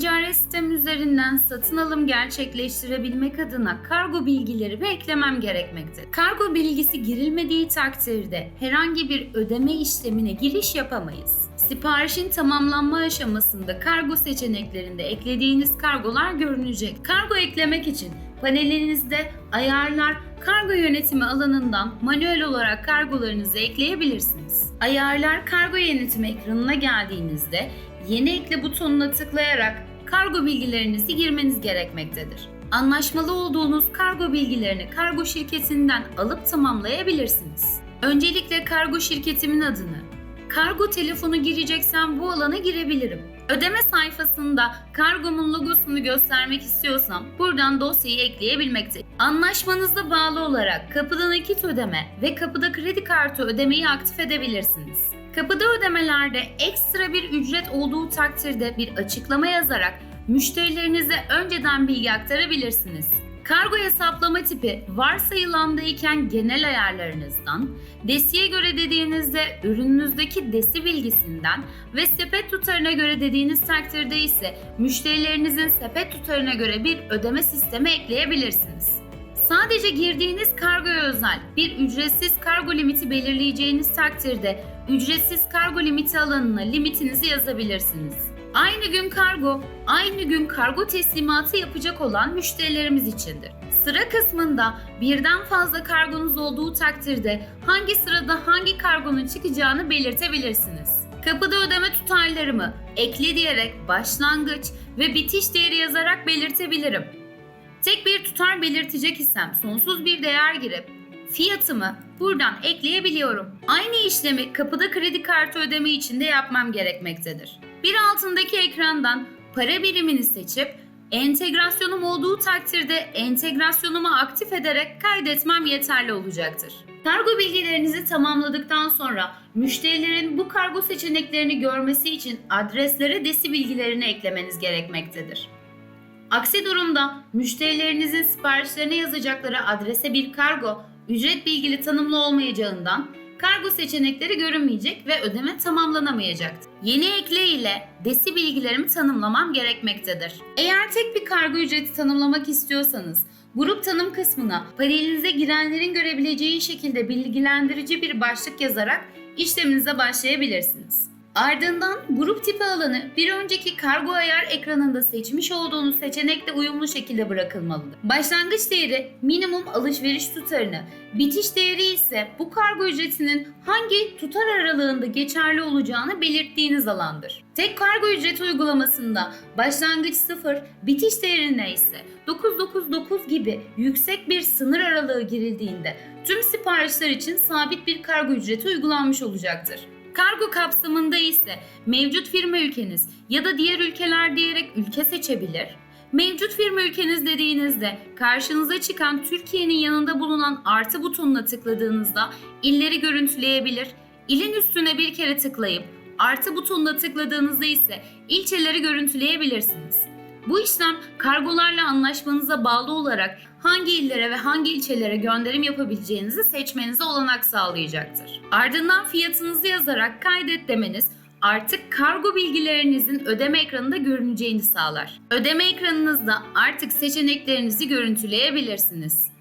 sistem üzerinden satın alım gerçekleştirebilmek adına kargo bilgileri ve eklemem gerekmektedir. Kargo bilgisi girilmediği takdirde herhangi bir ödeme işlemine giriş yapamayız. Siparişin tamamlanma aşamasında kargo seçeneklerinde eklediğiniz kargolar görünecek. Kargo eklemek için panelinizde ayarlar kargo yönetimi alanından manuel olarak kargolarınızı ekleyebilirsiniz. Ayarlar kargo yönetimi ekranına geldiğinizde yeni ekle butonuna tıklayarak kargo bilgilerinizi girmeniz gerekmektedir. Anlaşmalı olduğunuz kargo bilgilerini kargo şirketinden alıp tamamlayabilirsiniz. Öncelikle kargo şirketimin adını, kargo telefonu gireceksem bu alana girebilirim. Ödeme sayfasında kargomun logosunu göstermek istiyorsam buradan dosyayı ekleyebilmekteyim. Anlaşmanıza bağlı olarak kapıda nakit ödeme ve kapıda kredi kartı ödemeyi aktif edebilirsiniz. Kapıda ödemelerde ekstra bir ücret olduğu takdirde bir açıklama yazarak müşterilerinize önceden bilgi aktarabilirsiniz. Kargo hesaplama tipi varsayılandayken genel ayarlarınızdan, desiye göre dediğinizde ürününüzdeki desi bilgisinden ve sepet tutarına göre dediğiniz takdirde ise müşterilerinizin sepet tutarına göre bir ödeme sistemi ekleyebilirsiniz. Sadece girdiğiniz kargoya özel bir ücretsiz kargo limiti belirleyeceğiniz takdirde ücretsiz kargo limiti alanına limitinizi yazabilirsiniz. Aynı gün kargo, aynı gün kargo teslimatı yapacak olan müşterilerimiz içindir. Sıra kısmında birden fazla kargonuz olduğu takdirde hangi sırada hangi kargonun çıkacağını belirtebilirsiniz. Kapıda ödeme tutarlarımı ekle diyerek başlangıç ve bitiş değeri yazarak belirtebilirim. Tek bir tutar belirtecek isem sonsuz bir değer girip fiyatımı buradan ekleyebiliyorum. Aynı işlemi kapıda kredi kartı ödeme için de yapmam gerekmektedir. Bir altındaki ekrandan para birimini seçip entegrasyonum olduğu takdirde entegrasyonumu aktif ederek kaydetmem yeterli olacaktır. Kargo bilgilerinizi tamamladıktan sonra müşterilerin bu kargo seçeneklerini görmesi için adreslere desi bilgilerini eklemeniz gerekmektedir. Aksi durumda müşterilerinizin siparişlerine yazacakları adrese bir kargo ücret bilgili tanımlı olmayacağından kargo seçenekleri görünmeyecek ve ödeme tamamlanamayacaktır. Yeni ekle ile desi bilgilerimi tanımlamam gerekmektedir. Eğer tek bir kargo ücreti tanımlamak istiyorsanız grup tanım kısmına panelinize girenlerin görebileceği şekilde bilgilendirici bir başlık yazarak işleminize başlayabilirsiniz. Ardından grup tipi alanı bir önceki kargo ayar ekranında seçmiş olduğunuz seçenekle uyumlu şekilde bırakılmalıdır. Başlangıç değeri minimum alışveriş tutarını, bitiş değeri ise bu kargo ücretinin hangi tutar aralığında geçerli olacağını belirttiğiniz alandır. Tek kargo ücreti uygulamasında başlangıç 0, bitiş değerine ise 999 gibi yüksek bir sınır aralığı girildiğinde tüm siparişler için sabit bir kargo ücreti uygulanmış olacaktır. Kargo kapsamında ise mevcut firma ülkeniz ya da diğer ülkeler diyerek ülke seçebilir. Mevcut firma ülkeniz dediğinizde karşınıza çıkan Türkiye'nin yanında bulunan artı butonuna tıkladığınızda illeri görüntüleyebilir. İlin üstüne bir kere tıklayıp artı butonuna tıkladığınızda ise ilçeleri görüntüleyebilirsiniz. Bu işlem kargolarla anlaşmanıza bağlı olarak hangi illere ve hangi ilçelere gönderim yapabileceğinizi seçmenize olanak sağlayacaktır. Ardından fiyatınızı yazarak kaydet demeniz artık kargo bilgilerinizin ödeme ekranında görüneceğini sağlar. Ödeme ekranınızda artık seçeneklerinizi görüntüleyebilirsiniz.